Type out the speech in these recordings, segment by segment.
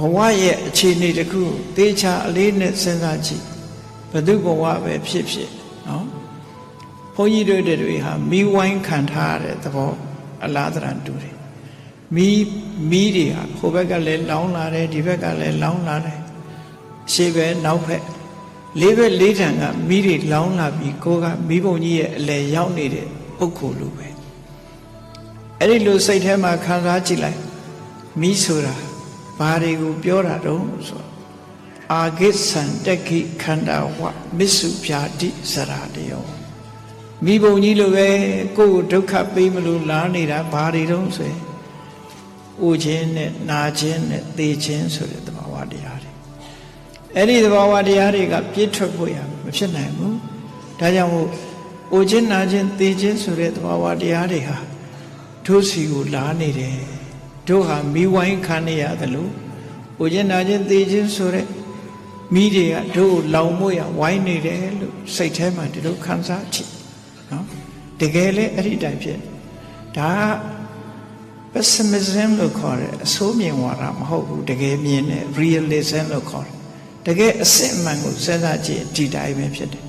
ဘဝရဲ့အခြေအနေတစ်ခုသေချာအလေးနဲ့စဉ်းစားကြည့်ဘယ်သူဘဝပဲဖြစ်ဖြစ်နော်ဘုန်းကြီးတို့တွေဟာမိဝိုင်းခံထားရတဲ့သဘောအလားတရတူတယ်မိမိတွေဟာဟိုဘက်ကလည်းလောင်းလာတယ်ဒီဘက်ကလည်းလောင်းလာတယ်ရှေ့ဘက်နောက်ဘက်လေးဘက်လေးထံကမိတွေလောင်းလာပြီးကိုကမိဘုံကြီးရဲ့အလယ်ရောက်နေတဲ့ပုဂ္ဂိုလ်လိုပဲအဲ့ဒီလိုစိတ်ထဲမှာခံစားကြည့်လိုက်မိဆိုတာ ဘာတွေကိုပြောတာတုံးဆိုတော့အာဂိသံတက်ခိခန္ဓာဝမစ္စုဖြာတိစရာတယောမိဘုံကြီးလိုပဲကိုယ့်ကိုဒုက္ခပေးမလို့လာနေတာဘာတွေတုံးဆိုရင်အိုခြင်းနဲ့နာခြင်းနဲ့သေခြင်းဆိုတဲ့သဘာဝတရားတွေအဲ့ဒီသဘာဝတရားတွေကပြည့်ထွက်ဖို့ရမဖြစ်နိုင်ဘူးဒါကြောင့်မို့အိုခြင်းနာခြင်းသေခြင်းဆိုတဲ့သဘာဝတရားတွေဟာတို့စီကိုလာနေတယ် တို့ဟာမိဝိုင်းခံနေရသလိုိုခြင်းနာခြင်းသိခြင်းဆိုတဲ့မိတွေကတို့လောင်မှုရဝိုင်းနေတယ်လို့စိတ်ထဲမှာဒီလိုခံစားဖြစ်နော်တကယ်လဲအဲ့ဒီတိုင်ဖြစ်ဒါ pessimism လို့ခေါ်တယ်အဆိုးမြင်ဝါဒမဟုတ်ဘူးတကယ်မြင်တယ် realism လို့ခေါ်တယ်တကယ်အစစ်အမှန်ကိုစဉ်းစားကြည့်ဒီတိုင်းပဲဖြစ်တယ်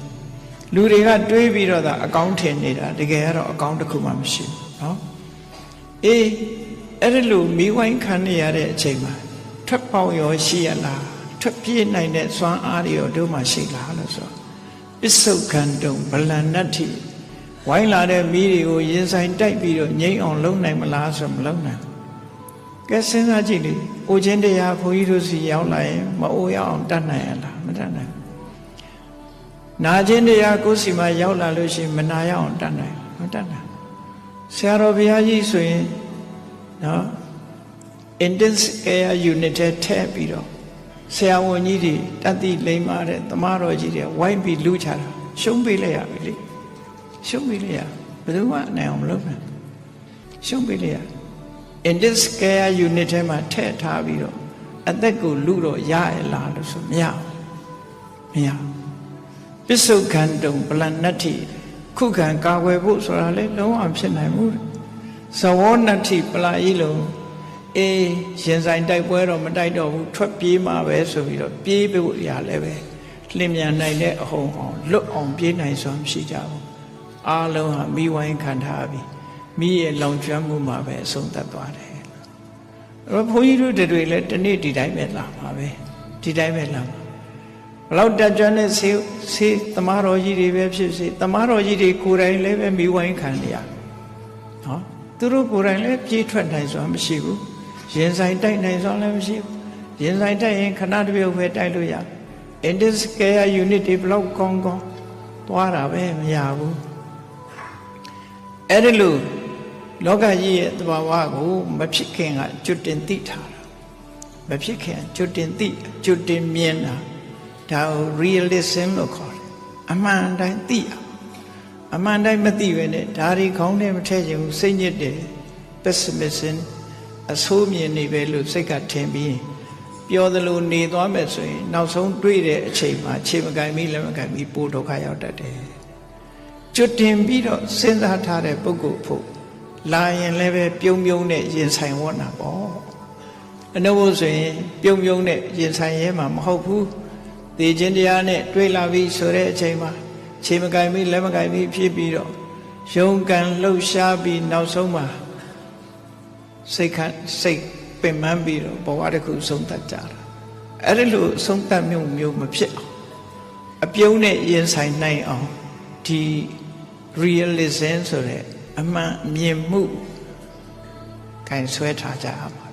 လူတွေကတွေးပြီးတော့သာအကောင်းထင်နေတာတကယ်ကတော့အကောင်းတစ်ခုမှမရှိဘူးနော်အေး အဲ့ဒီလိုမိဝိုင်းခံနေရတဲ့အချိန်မှာထွက်ပေါက်ရောရှိရလားထွက်ပြေးနိုင်တဲ့စွမ်းအားတွေရောတို့မှရှိလားလို့ဆိုတော့ပစ္စုခံတုံဗလန်နတ္ထိဝိုင်းလာတဲ့မိတွေကိုရင်ဆိုင်တိုက်ပြီးတော့ငြိမ့်အောင်လုပ်နိုင်မလားဆိုမလုပ်နိုင်ဘူးကဲစဉ်းစားကြည့်လေအိုခြင်းတရားဘုန်းကြီးတို့စီရောက်လာရင်မအိုရအောင်တတ်နိုင်ရလားမတတ်နိုင်ဘူးနာခြင်းတရားကိုယ်စီမှာရောက်လာလို့ရှိရင်မနာရအောင်တတ်နိုင်မတတ်နိုင်ဆရာတော်ဘုရားကြီးဆိုရင် နော် intense care unit ထဲထည့်ပြီးတော့ဆရာဝန်ကြီးတွေတတ်သိလိမ့်မာတဲ့တမတော်ကြီးတွေဝိုင်းပြီးလူချတာရှုံးပေးလိုက်ရပြီလေရှုံးပေးလိုက်ရဘယ်သူမှနိုင်အောင်မလုပ်နိုင်ရှုံးပေးလိုက်ရ intense care unit ထဲမှာထည့်ထားပြီးတော့အသက်ကိုလူတော့ရရလားလို့ဆိုမရဘူးမရဘူးပစ္စုခံတုံပလန်နတ္ထိခုခံကာကွယ်ဖို့ဆိုတာလေလုံးဝဖြစ်နိုင်မှု ဇဝောနတ္ထိပလာဤလုံးအေးရင်ဆိုင်တိုက်ပွဲတော့မတိုက်တော့ဘူးထွက်ပြေးမှာပဲဆိုပြီးတော့ပြေးဖို့ရလဲပဲလင်းမြန်နိုင်တဲ့အဟုန်အောင်လွတ်အောင်ပြေးနိုင်စွာမရှိကြဘူးအားလုံးဟာမိဝိုင်းခံထားပြီးမိရဲ့လောင်ကျွမ်းမှုမှာပဲအဆုံးသတ်သွားတယ်အဲ့တော့ဘုန်းကြီးတို့တွေလည်းဒီနေ့ဒီတိုင်းပဲလာမှာပဲဒီတိုင်းပဲလာမှာဘလောက်တက်ကြွတဲ့ဆေးဆေးတမားတော်ကြီးတွေပဲဖြစ်စေတမားတော်ကြီးတွေကိုယ်တိုင်လည်းပဲမိဝိုင်းခံရနော် သူတို့ကိုယ်တိုင်လည်းပြေးထွက်နိုင်စွာမရှိဘူးရင်ဆိုင်တိုက်နိုင်စွာလည်းမရှိဘူးရင်ဆိုင်တိုက်ရင်ခဏတစ်ပြုတ်ပဲတိုက်လို့ရ Indus Care Unit တွေဘလောက်ကောင်းကောင်းသွားတာပဲမရဘူးအဲ့ဒီလိုလောကကြီးရဲ့သဘာဝကိုမဖြစ်ခင်ကကျွတ်တင်သိထားတာမဖြစ်ခင်ကျွတ်တင်သိကျွတ်တင်မြင်တာဒါကို realism လို့ခေါ်တယ်အမှန်တိုင်းသိအောင် အမှန်တိုင်းမသိပဲနဲ့ဒါတွေခေါင်းထဲမထည့်ချင်ဘူးစိတ်ညစ်တယ် pessimism အဆိုးမြင်နေပဲလို့စိတ်ကထင်ပြီးပြောသလိုနေသွားမယ်ဆိုရင်နောက်ဆုံးတွေ့တဲ့အချိန်မှာခြေမကင်ပြီးလက်မကင်ပြီးပိုဒုက္ခရောက်တတ်တယ်ကျွတ်တင်ပြီးတော့စဉ်းစားထားတဲ့ပုဂ္ဂိုလ်ဖို့လာရင်လည်းပဲပြုံပြုံနဲ့ရင်ဆိုင်ဝတ်နာပေါ့အနုဘဆိုရင်ပြုံပြုံနဲ့ရင်ဆိုင်ရဲမှာမဟုတ်ဘူးသေခြင်းတရားနဲ့တွေ့လာပြီဆိုတဲ့အချိန်မှာ ခြေမကင်ပြီးလက်မကင်ပြီးဖြစ်ပြီးတော့ယုံကံလှုပ်ရှားပြီးနောက်ဆုံးမှာစိတ်ခစိတ်ပင်ပန်းပြီးတော့ဘဝတစ်ခုဆုံးတတ်ကြတာအဲ့ဒီလိုဆုံးတတ်မျိုးမျိုးမဖြစ်အောင်အပြုံးနဲ့ရင်ဆိုင်နိုင်အောင်ဒီ realism ဆိုတဲ့အမှန်မြင်မှုကင်ဆွဲထားကြအောင်